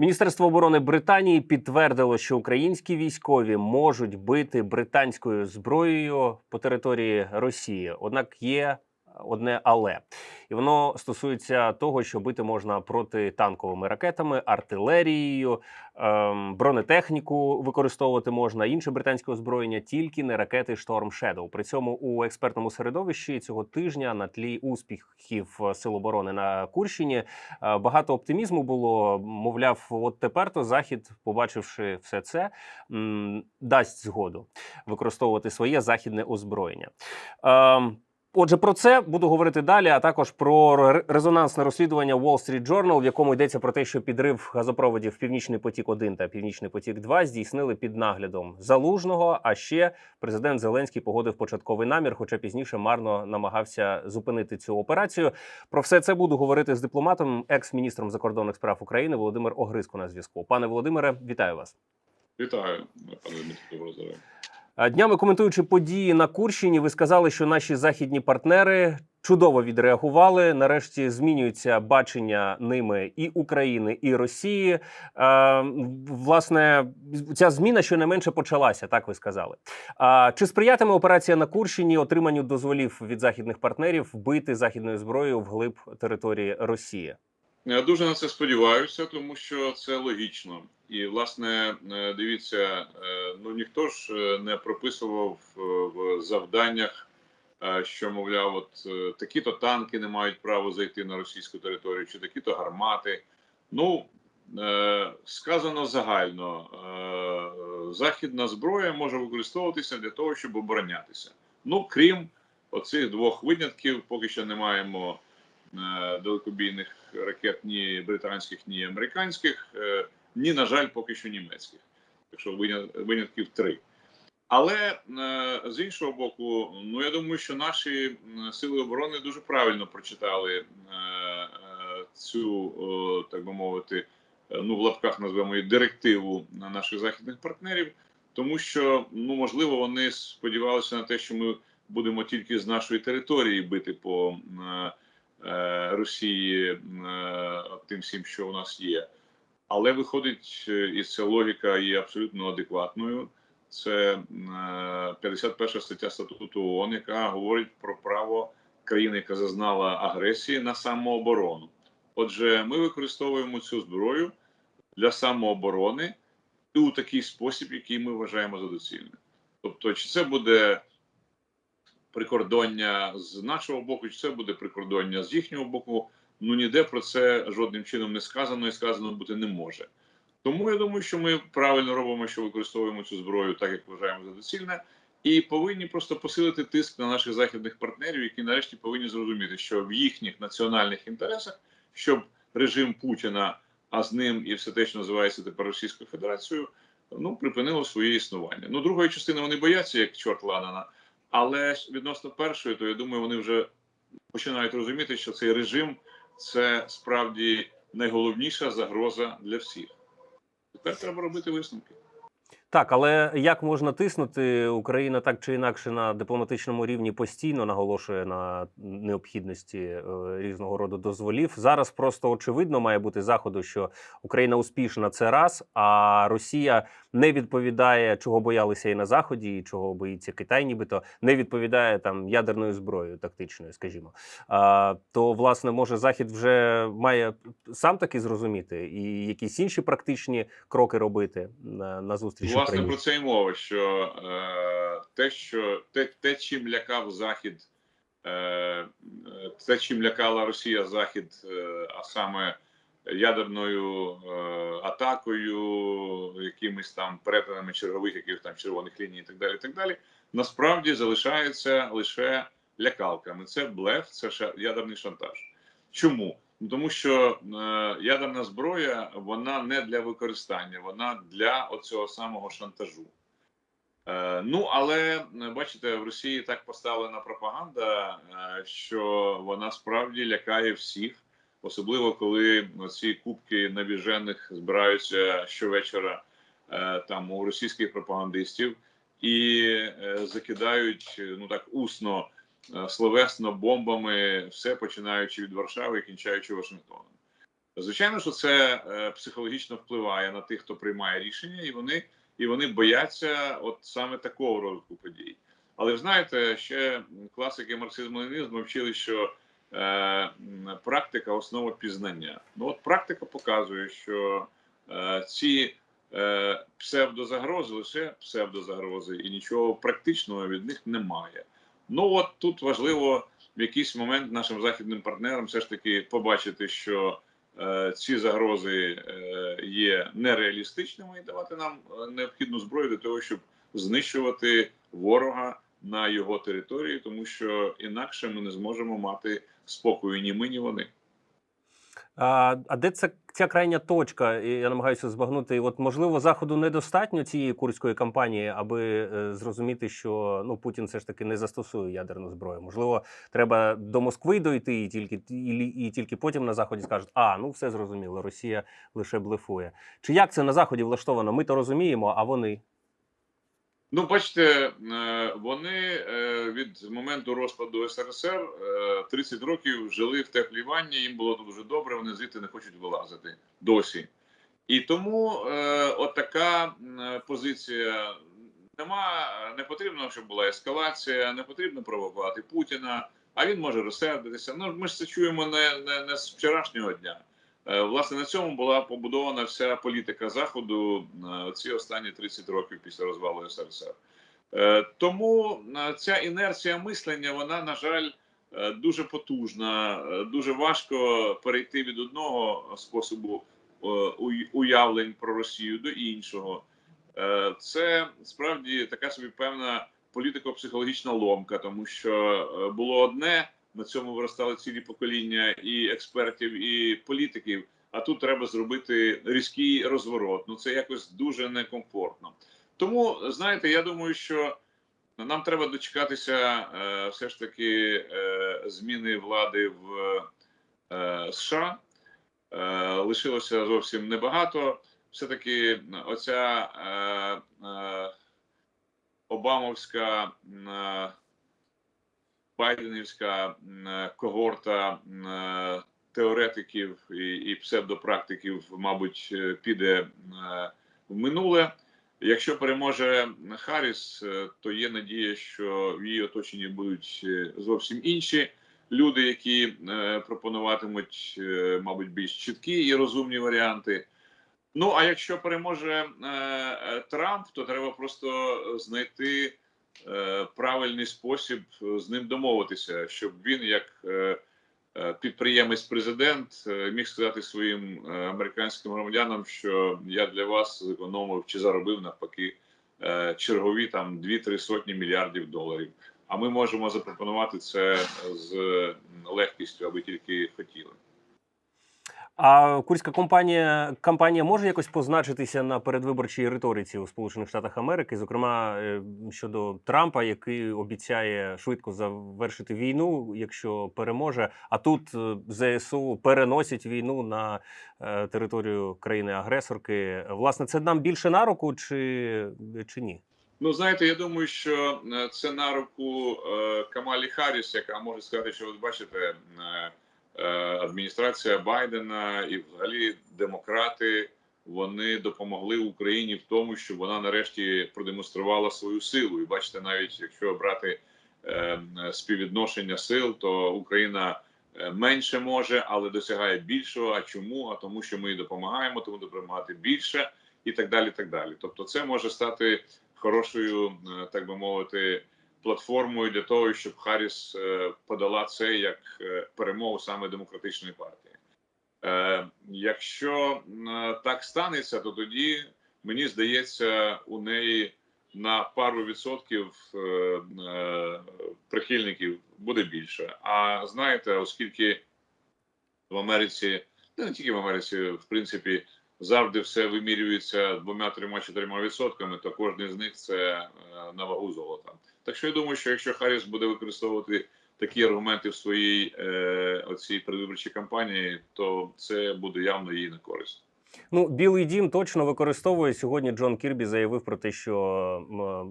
Міністерство оборони Британії підтвердило, що українські військові можуть бити британською зброєю по території Росії. Однак є одне але, і воно стосується того, що бити можна протитанковими ракетами, артилерією, ем, бронетехніку використовувати можна інше британське озброєння, тільки не ракети Storm Shadow. При цьому у експертному середовищі цього тижня на тлі успіхів Сил оборони на Курщині е, багато оптимізму було. Мовляв, от тепер то захід, побачивши все це, дасть згоду використовувати своє західне озброєння. Ем, Отже, про це буду говорити далі, а також про ре- резонансне розслідування Wall Street Journal, в якому йдеться про те, що підрив газопроводів Північний потік 1 та Північний потік 2 здійснили під наглядом залужного. А ще президент Зеленський погодив початковий намір, хоча пізніше марно намагався зупинити цю операцію. Про все це буду говорити з дипломатом, екс-міністром закордонних справ України Володимир Огриско на зв'язку. Пане Володимире, вітаю вас. Вітаю, пане Дмитро, Днями коментуючи події на Курщині, ви сказали, що наші західні партнери чудово відреагували. Нарешті змінюється бачення ними і України, і Росії. Е, власне, ця зміна щонайменше почалася, так ви сказали. А чи сприятиме операція на Курщині отриманню дозволів від західних партнерів вбити західною зброєю вглиб території Росії? Я дуже на це сподіваюся, тому що це логічно. І, власне, е, дивіться, е, ну ніхто ж е, не прописував в завданнях, що, мовляв, от такі-то танки не мають права зайти на російську територію, чи такі-то гармати. Ну, сказано загально, західна зброя може використовуватися для того, щоб оборонятися. Ну, крім оцих двох винятків, поки що не маємо далекобійних ракет ні британських, ні американських, ні, на жаль, поки що німецьких. Так що винятків три. Але е, з іншого боку, ну я думаю, що наші сили оборони дуже правильно прочитали е, е, цю, так би мовити, ну в лапках назвемо її директиву на наших західних партнерів, тому що ну можливо вони сподівалися на те, що ми будемо тільки з нашої території бити по Росії тим всім, що у нас є. Але виходить, е, і ця логіка є абсолютно адекватною. Це е, 51 стаття статуту ООН, яка говорить про право країни, яка зазнала агресії на самооборону. Отже, ми використовуємо цю зброю для самооборони і у такий спосіб, який ми вважаємо за доцільним. Тобто, чи це буде прикордоння з нашого боку, чи це буде прикордоння з їхнього боку. Ну ніде про це жодним чином не сказано і сказано бути не може. Тому я думаю, що ми правильно робимо, що використовуємо цю зброю так, як вважаємо за доцільне, і повинні просто посилити тиск на наших західних партнерів, які нарешті повинні зрозуміти, що в їхніх національних інтересах, щоб режим Путіна, а з ним і все те, що називається тепер Російською Федерацією, ну припинило своє існування. Ну, другої частини вони бояться, як чорт Ладана, але відносно першої, то я думаю, вони вже починають розуміти, що цей режим це справді найголовніша загроза для всіх. Тепер треба робити висновки. Так, але як можна тиснути? Україна так чи інакше на дипломатичному рівні постійно наголошує на необхідності е, різного роду дозволів. Зараз просто очевидно має бути заходу, що Україна успішна це раз, а Росія не відповідає, чого боялися і на заході, і чого боїться Китай, нібито не відповідає там ядерною зброєю тактичною, скажімо. А, то власне може захід вже має сам таки зрозуміти і якісь інші практичні кроки робити на, на зустріч Власне про це й мова, що е, те, що те, те, чим лякав Захід, е, те, чим лякала Росія Захід, е, а саме ядерною е, атакою, якимись там перетинами чергових, яких там червоних ліній, і так далі, і так далі, насправді залишається лише лякалками. Це блеф, це ша- ядерний шантаж. Чому? Ну, Тому що е, ядерна зброя вона не для використання, вона для оцього самого шантажу. Е, ну але е, бачите, в Росії так поставлена пропаганда, е, що вона справді лякає всіх, особливо коли ці кубки навіжених збираються щовечора е, там у російських пропагандистів і е, закидають е, ну так усно словесно бомбами, все починаючи від Варшави і кінчаючи Вашингтоном. Звичайно, що це е, психологічно впливає на тих, хто приймає рішення, і вони і вони бояться от саме такого розвитку подій. Але ви знаєте, ще класики марксизму ленінізму вчили, що е, практика основа пізнання. Ну от практика показує, що е, ці е, псевдозагрози лише псевдозагрози, і нічого практичного від них немає. Ну от тут важливо в якийсь момент нашим західним партнерам все ж таки побачити, що е, ці загрози е, є нереалістичними, і давати нам е, необхідну зброю для того, щоб знищувати ворога на його території, тому що інакше ми не зможемо мати спокою ні ми, ні вони. А, а де це ця крайня точка? І Я намагаюся збагнути. От можливо, заходу недостатньо цієї курської кампанії, аби е, зрозуміти, що ну Путін все ж таки не застосує ядерну зброю. Можливо, треба до Москви дойти, і тільки і, і тільки потім на заході скажуть: а ну все зрозуміло, Росія лише блефує. Чи як це на заході влаштовано? Ми то розуміємо, а вони Ну, бачите, е, вони е, від моменту розпаду СРСР е, 30 років жили в теплій ванні, їм було дуже добре, вони звідти не хочуть вилазити досі. І тому е, от така позиція нема, не потрібно, щоб була ескалація, не потрібно провокувати Путіна, а він може розсердитися. Ну, ми ж це чуємо не, не, не з вчорашнього дня. Е, Власне, на цьому була побудована вся політика Заходу е, ці останні 30 років після розвалу СРСР. Е, Тому ця інерція мислення, вона, на жаль, дуже потужна. Дуже важко перейти від одного способу уявлень про Росію до іншого. Це справді така собі певна політико-психологічна ломка, тому що було одне на цьому виростали цілі покоління і експертів, і політиків. А тут треба зробити різкий розворот. Ну це якось дуже некомфортно. Тому знаєте, я думаю, що нам треба дочекатися е, все ж таки е, зміни влади в е, США. Е, лишилося зовсім небагато. Все таки оця е, е, Обамовська. Е, байденівська е, когорта е, теоретиків і, і псевдопрактиків, мабуть, е, піде в минуле. Якщо переможе Харріс, то є надія, що в її оточенні будуть зовсім інші люди, які пропонуватимуть, мабуть, більш чіткі і розумні варіанти. Ну а якщо переможе Трамп, то треба просто знайти правильний спосіб е, з ним домовитися, щоб він, як е, е, підприємець-президент, е, міг сказати своїм е, американським громадянам, що я для вас зекономив чи заробив навпаки е, чергові там 2-3 сотні мільярдів доларів. А ми можемо запропонувати це з легкістю, аби тільки хотіли. А курська компанія кампанія може якось позначитися на передвиборчій риториці у Сполучених Штатах Америки, зокрема е, щодо Трампа, який обіцяє швидко завершити війну, якщо переможе. А тут е, ЗСУ переносять війну на е, територію країни-агресорки. Власне, це нам більше на руку, чи, чи ні? Ну, знаєте, я думаю, що це на руку Камалі Харріс, яка може сказати, що от бачите, адміністрація Байдена і взагалі демократи вони допомогли Україні в тому, щоб вона нарешті продемонструвала свою силу. І бачите, навіть якщо брати е, співвідношення сил, то Україна е, менше може, але досягає більшого. А чому? А тому, що ми допомагаємо, тому допомагати більше, і так далі. так далі. Тобто, це може стати хорошою, е, так би мовити, платформою для того, щоб Харріс е, подала це як е, перемогу саме демократичної партії. Е, Якщо так станеться, то тоді мені здається, у неї на пару відсотків прихильників буде більше. А знаєте, оскільки в Америці, не тільки в Америці, в принципі, завжди все вимірюється двома, трьома, чотирма відсотками, то кожен з них це на вагу золота. Так що я думаю, що якщо Харріс буде використовувати такі аргументи в своїй е, оцій передвиборчій кампанії, то це буде явно їй на користь. Ну, Білий дім точно використовує сьогодні. Джон Кірбі заявив про те, що в-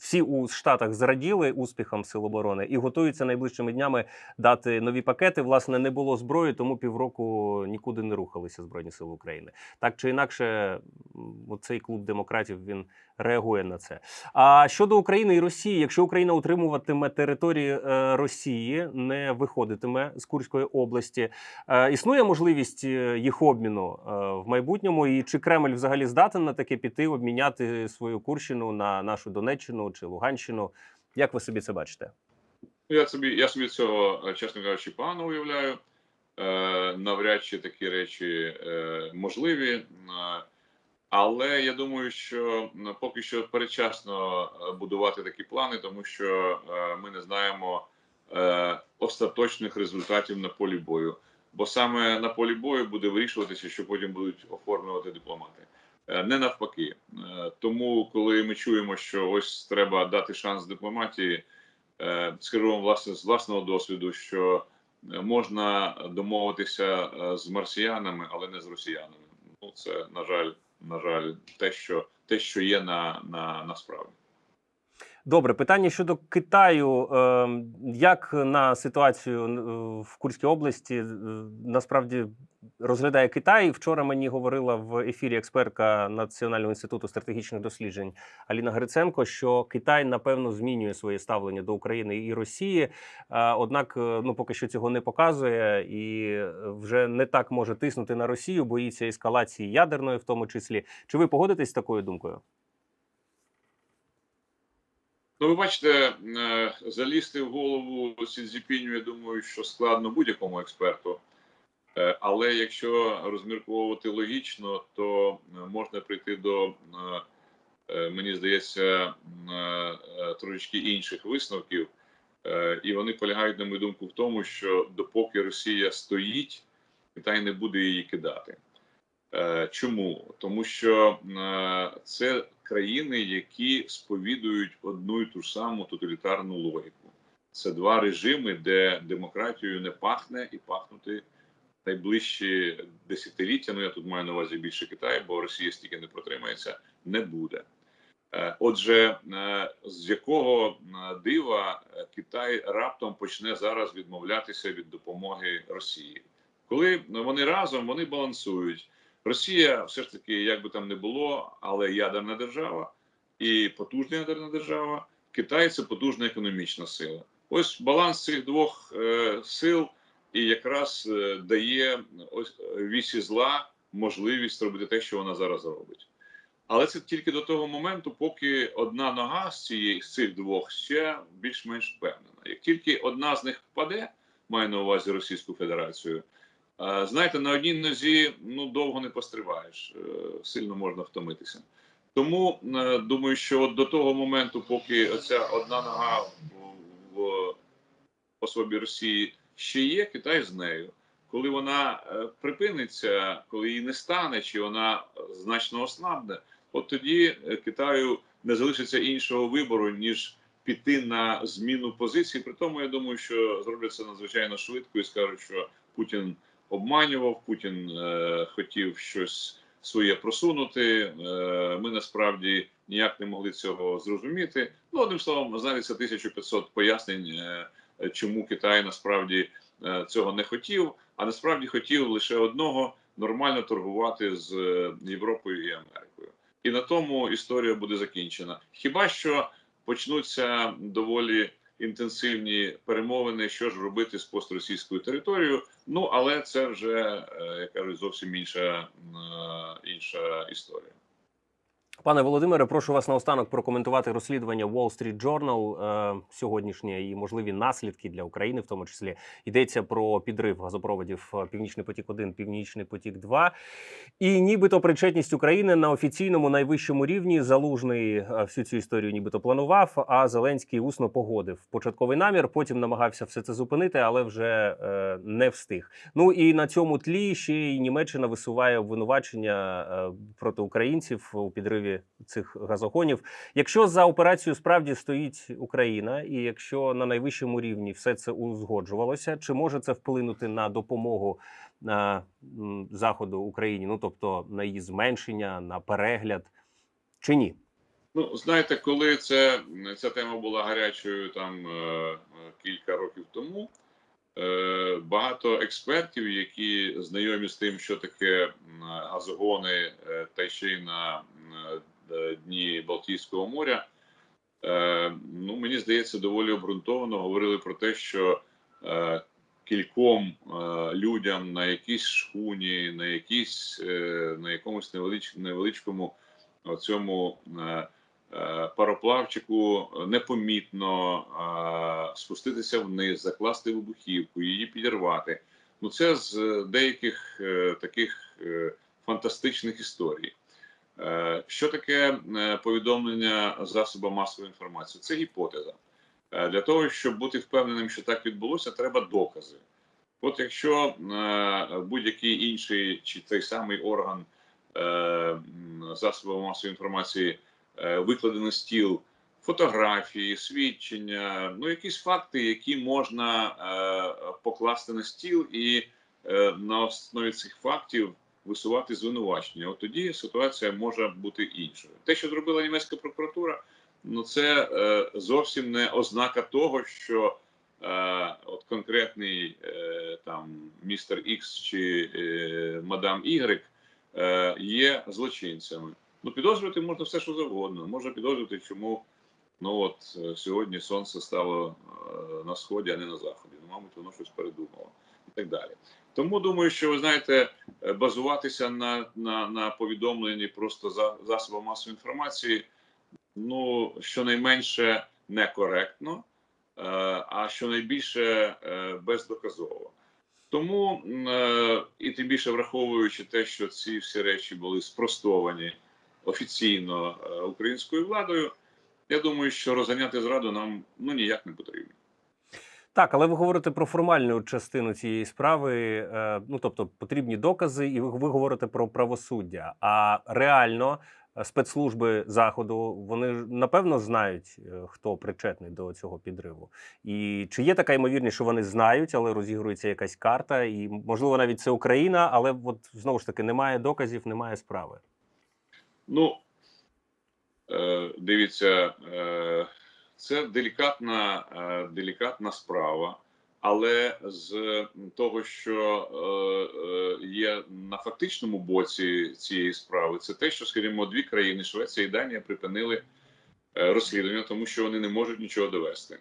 всі у Штатах зраділи успіхам Сил оборони і готуються найближчими днями дати нові пакети. Власне, не було зброї, тому півроку нікуди не рухалися збройні сили України. Так чи інакше, цей клуб демократів він реагує на це. А щодо України і Росії, якщо Україна утримуватиме території е, Росії, не виходитиме з Курської області, е, існує можливість е, їх обміну в майбутньому, і чи Кремль взагалі здатен на таке піти, обміняти свою Курщину на нашу Донеччину чи Луганщину? Як ви собі це бачите? Я собі, я собі цього, чесно кажучи, погано уявляю. Навряд чи такі речі можливі. Але я думаю, що поки що передчасно е, будувати такі плани, тому що е, ми не знаємо е, остаточних результатів на полі бою. Бо саме на полі бою буде вирішуватися, що потім будуть оформлювати дипломати. Не навпаки. Тому, коли ми чуємо, що ось треба дати шанс дипломатії, скажу вам власне з власного досвіду, що можна домовитися з марсіянами, але не з росіянами. Ну це на жаль, на жаль, те, що те, що є на, на насправді. Добре, питання щодо Китаю. Е, Як на ситуацію в Курській області насправді розглядає Китай? Вчора мені говорила в ефірі експертка Національного інституту стратегічних досліджень Аліна Гриценко, що Китай напевно змінює своє ставлення до України і Росії. Е, Однак, е, ну поки що цього не показує і вже не так може тиснути на Росію, боїться ескалації ядерної, в тому числі. Чи ви погодитесь з такою думкою? Ну, ви бачите, е, залізти в голову Сінзіпіню, я думаю, що складно будь-якому експерту. Е, Але якщо розмірковувати логічно, то е, можна прийти до, мені здається, трошечки інших висновків. І вони полягають, на мою думку, в тому, що допоки Росія стоїть, Китай не буде її кидати. Е, Чому? Тому що е, це країни, які сповідують одну і ту ж саму тоталітарну логіку. Це два режими, де демократією не пахне і пахнути найближчі десятиліття. Ну я тут маю на увазі більше Китаю, бо Росія стільки не протримається, не буде. Е, Отже, з якого дива Китай раптом почне зараз відмовлятися від допомоги Росії, коли вони разом вони балансують. Росія все ж таки, як би там не було, але ядерна держава і потужна ядерна держава. Китай це потужна економічна сила. Ось баланс цих двох е, сил і якраз е, дає ось вісі зла можливість робити те, що вона зараз робить. Але це тільки до того моменту, поки одна нога з цієї з цих двох ще більш-менш впевнена. Як тільки одна з них впаде, маю на увазі Російську Федерацію. Е, Знаєте, на одній нозі ну довго не пострибаєш, е, сильно можна втомитися. Тому е, думаю, що до того моменту, поки оця одна нога в, особі Росії ще є, Китай з нею. Коли вона припиниться, коли її не стане, чи вона значно ослабне, от тоді Китаю не залишиться іншого вибору, ніж піти на зміну позиції. При тому, я думаю, що зроблять це надзвичайно швидко і скажуть, що Путін обманював, Путін е, хотів щось своє просунути. Е, ми насправді ніяк не могли цього зрозуміти. Ну, одним словом, знайдеться 1500 пояснень, е, чому Китай насправді е, цього не хотів, а насправді хотів лише одного нормально торгувати з е, Європою і Америкою. І на тому історія буде закінчена. Хіба що почнуться доволі інтенсивні перемовини, що ж робити з постросійською територією. Ну але це вже е, як кажуть, зовсім інша, е, інша історія. Пане Володимире, прошу вас наостанок прокоментувати розслідування Wall Street Journal е, сьогоднішнє і можливі наслідки для України, в тому числі йдеться про підрив газопроводів е, Північний потік 1 Північний потік 2 і нібито причетність України на офіційному найвищому рівні. Залужний е, всю цю історію нібито планував. А Зеленський усно погодив початковий намір. Потім намагався все це зупинити, але вже е, не встиг. Ну і на цьому тлі ще й Німеччина висуває обвинувачення е, проти українців у підриві підриві цих газогонів. Якщо за операцією справді стоїть Україна, і якщо на найвищому рівні все це узгоджувалося, чи може це вплинути на допомогу на заходу Україні? Ну тобто на її зменшення, на перегляд, чи ні? Ну, знаєте, коли це, ця тема була гарячою там е, кілька років тому, е, багато експертів, які знайомі з тим, що таке газогони, е, та ще й на дні Балтійського моря, е, ну мені здається, доволі обґрунтовано говорили про те, що е, кільком е, людям на якійсь шхуні, на якійсь е, на якомусь невелич, невеличкому цьому е, е, пароплавчику непомітно е, спуститися вниз, закласти вибухівку, її підірвати. Ну це з е, деяких е, таких е, фантастичних історій. Е, Що таке е, повідомлення засобам масової інформації? Це гіпотеза. Е, Для того, щоб бути впевненим, що так відбулося, треба докази. От якщо будь-який інший чи той самий орган м, засобів масової інформації викладе на стіл фотографії, свідчення, ну якісь факти, які можна покласти на стіл, і на основі цих фактів висувати звинувачення. От тоді ситуація може бути іншою. Те, що зробила німецька прокуратура, ну це е, зовсім не ознака того, що е, от конкретний е, там містер Ікс чи е, мадам Y е, є злочинцями. Ну, підозрювати можна все, що завгодно. Можна підозрювати, чому ну от е, сьогодні сонце стало е, на сході, а не на заході. Ну, мабуть, воно щось передумало і так далі. Тому думаю, що ви знаєте, е, базуватися на, на, на повідомленні просто за засобам масової інформації, ну щонайменше некоректно, е, а щонайбільше е, бездоказово. Тому і тим більше враховуючи те, що ці всі речі були спростовані офіційно українською владою, я думаю, що розганяти зраду нам ну ніяк не потрібно. Так, але ви говорите про формальну частину цієї справи. е, Ну тобто потрібні докази, і ви, говорите про правосуддя. А реально е, спецслужби заходу вони напевно знають, е, хто причетний до цього підриву. І чи є така ймовірність, що вони знають, але розігрується якась карта, і можливо навіть це Україна, але от знову ж таки немає доказів, немає справи. Ну е, дивіться, е, це делікатна, е, делікатна справа, але з того, що е, е, є на фактичному боці цієї справи, це те, що, скажімо, дві країни Швеція і Данія припинили розслідування, тому що вони не можуть нічого довести.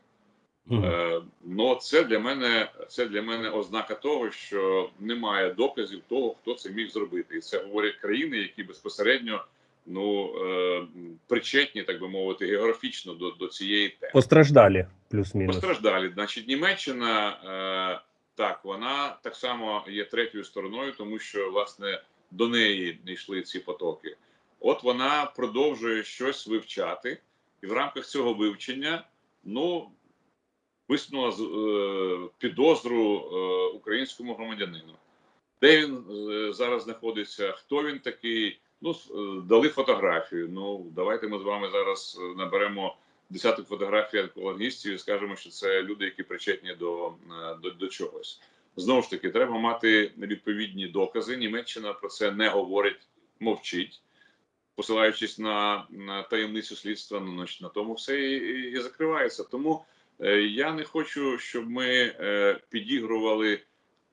Е, ну, це для мене це для мене ознака того, що немає доказів того, хто це міг зробити, і це говорять країни, які безпосередньо ну е, причетні, так би мовити, географічно до, до цієї теми. Постраждалі, плюс-мінус. Постраждалі. Значить, Німеччина е, так вона так само є третьою стороною, тому що власне до неї не йшли ці потоки. От вона продовжує щось вивчати, і в рамках цього вивчення ну висунула е, підозру е, українському громадянину. Де він е, зараз знаходиться? Хто він такий? Ну е, дали фотографію. Ну давайте ми з вами зараз е, наберемо десяток фотографій екологістів і скажемо, що це люди, які причетні до, е, до, до чогось. Знову ж таки, треба мати відповідні докази. Німеччина про це не говорить, мовчить, посилаючись на, на таємницю слідства. Ну значить, на тому все і, і, і закривається. Тому е, я не хочу, щоб ми е, підігрували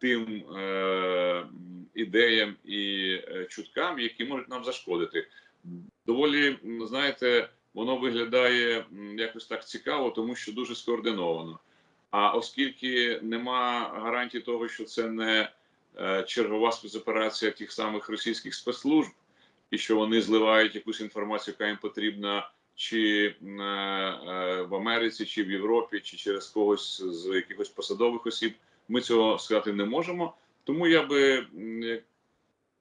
тим е, ідеям і е, чуткам, які можуть нам зашкодити. Доволі знаєте, воно виглядає якось так цікаво, тому що дуже скоординовано. А оскільки нема гарантії того, що це не е, чергова спецоперація тих самих російських спецслужб, і що вони зливають якусь інформацію, яка їм потрібна, чи е, в Америці, чи в Європі, чи через когось з якихось посадових осіб, ми цього сказати не можемо. Тому я би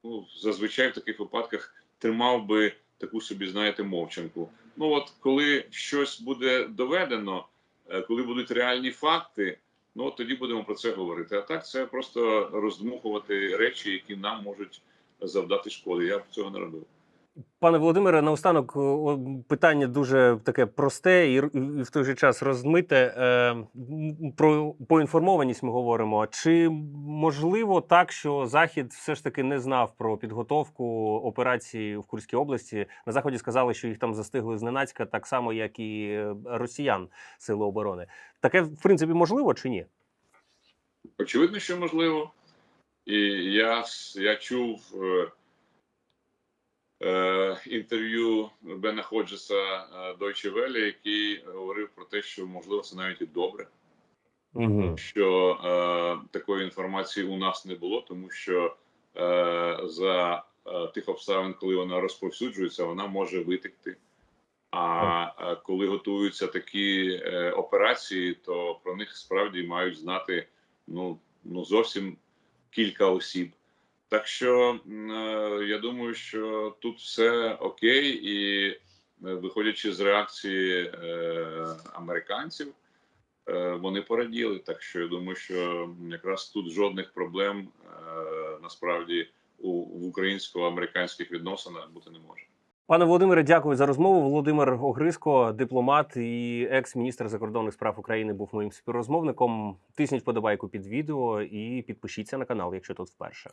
ну, зазвичай в таких випадках тримав би таку собі, знаєте, мовчанку. Ну от коли щось буде доведено, е, коли будуть реальні факти, ну от тоді будемо про це говорити. А так це просто роздмухувати речі, які нам можуть завдати шкоди. Я б цього не робив. Пане Володимире, наостанок о, питання дуже таке просте і, в той же час розмите. Е, про поінформованість ми говоримо. Чи можливо так, що Захід все ж таки не знав про підготовку операції в Курській області? На заході сказали, що їх там застигли зненацька, так само як і е, росіян сили оборони. Таке в принципі можливо чи ні? Очевидно, що можливо. І я, я чув е, е, інтерв'ю Бена Ходжеса е, Deutsche Welle, який говорив про те, що можливо це навіть і добре, Угу. що е, такої інформації у нас не було, тому що е, за е, тих обставин, коли вона розповсюджується, вона може витекти. А е, коли готуються такі е, операції, то про них справді мають знати ну, ну зовсім кілька осіб. Так що е, я думаю, що тут все окей, і е, виходячи з реакції е, американців, вони пораділи. Так що я думаю, що якраз тут жодних проблем насправді в українсько-американських відносинах бути не може. Пане Володимире, дякую за розмову. Володимир Огриско, дипломат і екс-міністр закордонних справ України, був моїм співрозмовником. Тисніть подобайку під відео і підпишіться на канал, якщо тут вперше.